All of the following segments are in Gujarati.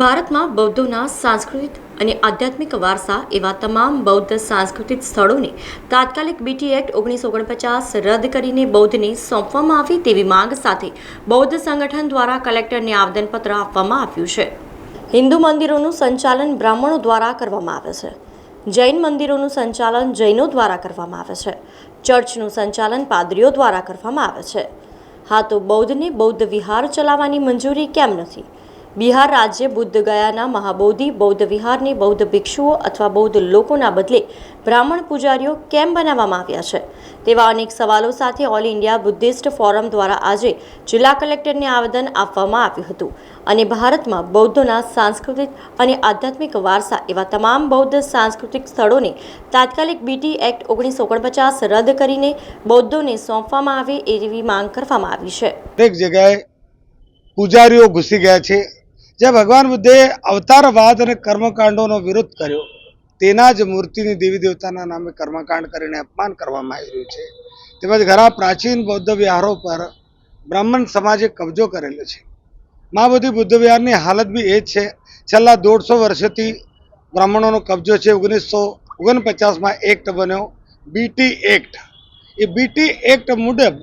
ભારતમાં બૌદ્ધોના સાંસ્કૃતિક અને આધ્યાત્મિક વારસા એવા તમામ બૌદ્ધ સાંસ્કૃતિક સ્થળોને તાત્કાલિક બીટી એક્ટ ઓગણીસો ઓગણપચાસ રદ કરીને બૌદ્ધને સોંપવામાં આવી તેવી માંગ સાથે બૌદ્ધ સંગઠન દ્વારા કલેક્ટરને આવેદનપત્ર આપવામાં આવ્યું છે. હિન્દુ મંદિરોનું સંચાલન બ્રાહ્મણો દ્વારા કરવામાં આવે છે. જૈન મંદિરોનું સંચાલન જૈનો દ્વારા કરવામાં આવે છે. ચર્ચનું સંચાલન પાદરીઓ દ્વારા કરવામાં આવે છે. હા તો બૌદ્ધને બૌદ્ધ વિહાર ચલાવવાની મંજૂરી કેમ નથી? બિહાર રાજ્ય બુદ્ધ ગયાના મહાબોધિ, બૌદ્ધ વિહારને બૌદ્ધ ભિક્ષુઓ અથવા બૌદ્ધ લોકોના બદલે બ્રાહ્મણ પૂજારીઓ કેમ બનાવવામાં આવ્યા છે? તેવા અનેક સવાલો સાથે ઓલ ઇન્ડિયા બુદ્ધિસ્ટ ફોરમ દ્વારા આજે જિલ્લા કલેક્ટરને આવેદન આપવામાં આવ્યું હતું. અને ભારતમાં બૌદ્ધોના સાંસ્કૃતિક અને આધ્યાત્મિક વારસા એવા તમામ બૌદ્ધ સાંસ્કૃતિક સ્થળોને તાત્કાલિક બીટી એક્ટ ઓગણીસો ઓગણપચાસ રદ કરીને બૌદ્ધોને સોંપવામાં આવે એવી માંગ કરવામાં આવી છે. દરેક જગ્યાએ પૂજારીઓ ઘૂસી ગયા છે. જે ભગવાન બુદ્ધે અવતારવાદ અને કર્મકાંડોનો વિરોધ કર્યો. તેના જ મૂર્તિની દેવી દેવતાના નામે કર્મકાંડ કરીને અપમાન કરવામાં આવી રહ્યું છે. તેમજ ઘણા પ્રાચીન બૌદ્ધ વિહારો પર બ્રાહ્મણ સમાજે કબજો કરેલો છે. મહાબોધિ બુદ્ધ વિહારની હાલત બી એ જ છે. છેલ્લા દોઢસો વર્ષથી બ્રાહ્મણોનો કબજો છે. ઓગણીસો ઓગણપચાસમાં એક્ટ બન્યો. BT act. એ બીટી એક્ટ મુજબ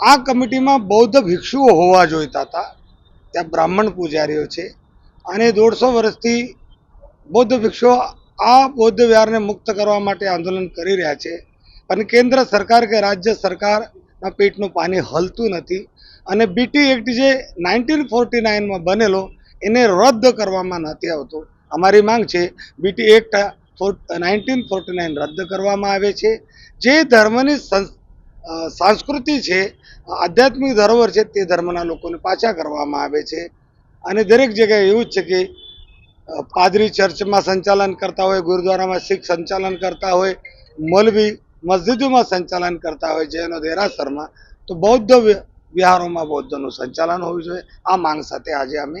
આ કમિટીમાં બૌદ્ધ ભિક્ષુઓ હોવા જોઈતા હતા. ત્યાં બ્રાહ્મણ પૂજારીઓ છે. અને દોઢસો વર્ષથી બૌદ્ધ ભિક્ષુઓ આ બૌદ્ધ વિહારને મુક્ત કરવા માટે આંદોલન કરી રહ્યા છે. અને કેન્દ્ર સરકાર કે રાજ્ય સરકારના પેટનું પાણી હલતું નથી. અને બીટી એક્ટ જે નાઇન્ટીન ફોર્ટી નાઇનમાં બનેલો એને રદ કરવામાં નથી આવતો. અમારી માંગ છે BT act nineteen forty nine રદ કરવામાં આવે છે. જે ધર્મની સંસ- અ, સંસ્કૃતિ છે, આધ્યાત્મિક ધરોહર છે તે ધર્મના લોકોને પાછા કરવામાં આવે છે. અને દરેક જગ્યાએ એવું જ છે કે પાદરી ચર્ચમાં સંચાલન કરતા હોય, ગુરુદ્વારામાં શીખ સંચાલન કરતા હોય, મલવી મસ્જિદોમાં સંચાલન કરતા હોય જૈનો દેરાસરમાં, તો બૌદ્ધ વિહારોમાં બૌદ્ધનું સંચાલન હોવું જોઈએ. આ માંગ સાથે આજે અમે